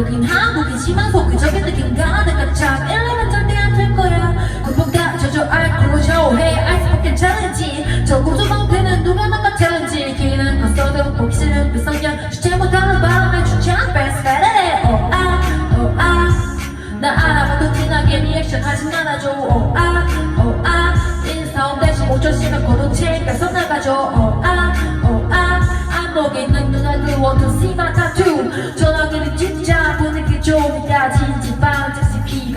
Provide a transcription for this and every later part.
여긴 한국이지만 속의적인 느낌 가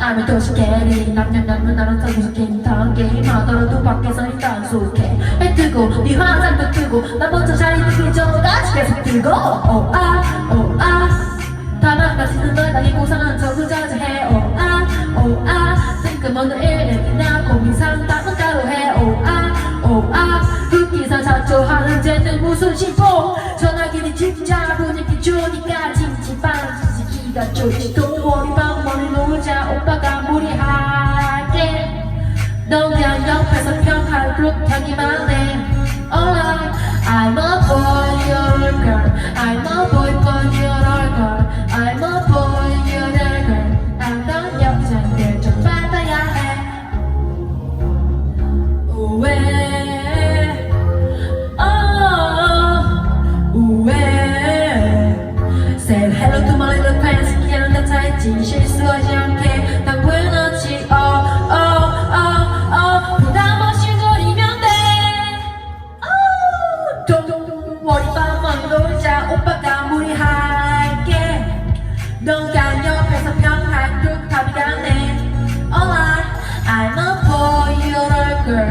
아무 도시 게리 남녀 남녀 나랑 서구서 게임 다음 게임 하더라도 밖에서 일단 속해. 해 뜨고 네 화장도 뜨고 나 먼저 자리 뜨기 전까지 계속 들고. 오아 오아. 다 망가지는 널 나이 고상한 적을 자제해. 오아 오아. 뜬금없는 일렉이나 고민 상담은 따로 해. 오아 오아. 흑기사 자초하는 쟤는 무슨 심보 전화기는 진짜 분위기 좋으니까 찜찜빵 지지기가 좋지 방머리 놀자 오빠가 무리할게 넌 그냥 옆에서 평할 그렇다기만 해 Alright I'm a boy you're a girl I'm a boy boy you're a girl I'm a boy you're a girl 아름다운 여자들 좀 받아야 해 우에 어 우에 Say hello to my little friends 그냥 나타했지 실수하지 않게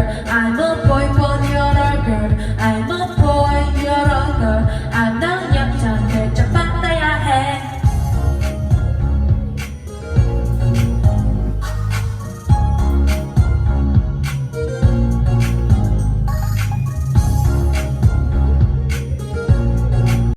I'm a